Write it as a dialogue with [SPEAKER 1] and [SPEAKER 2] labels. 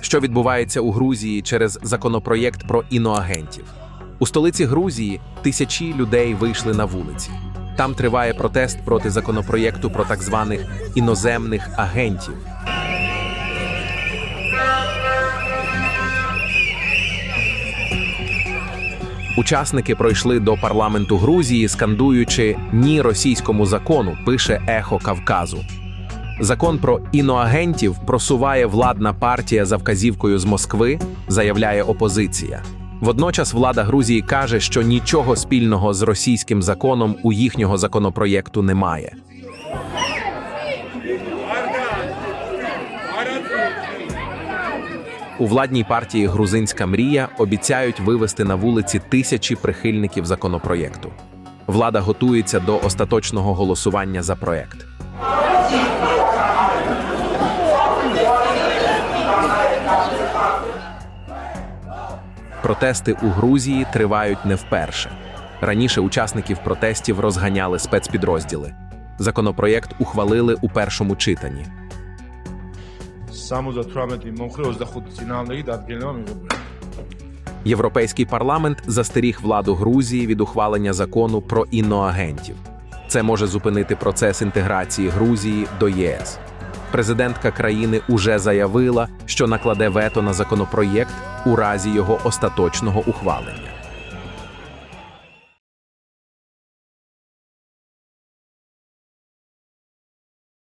[SPEAKER 1] Що відбувається у Грузії через законопроєкт про іноагентів? У столиці Грузії тисячі людей вийшли на вулиці. Там триває протест проти законопроєкту про так званих іноземних агентів. Учасники пройшли до парламенту Грузії, скандуючи ні російському закону, пише Ехо Кавказу. Закон про іноагентів просуває владна партія за вказівкою з Москви, заявляє опозиція. Водночас влада Грузії каже, що нічого спільного з російським законом у їхнього законопроєкту немає. У владній партії Грузинська мрія обіцяють вивести на вулиці тисячі прихильників законопроєкту. Влада готується до остаточного голосування за проект. Протести у Грузії тривають не вперше. Раніше учасників протестів розганяли спецпідрозділи. Законопроєкт ухвалили у першому читанні.
[SPEAKER 2] 78 მომხრე 25 წინააღმდეგი დადგენილება მიღებული.
[SPEAKER 1] Європейський парламент застеріг владу Грузії від ухвалення закону про іноагентів. Це може зупинити процес інтеграції Грузії до ЄС. Президентка країни уже заявила, що накладе вето на законопроєкт у разі його остаточного ухвалення.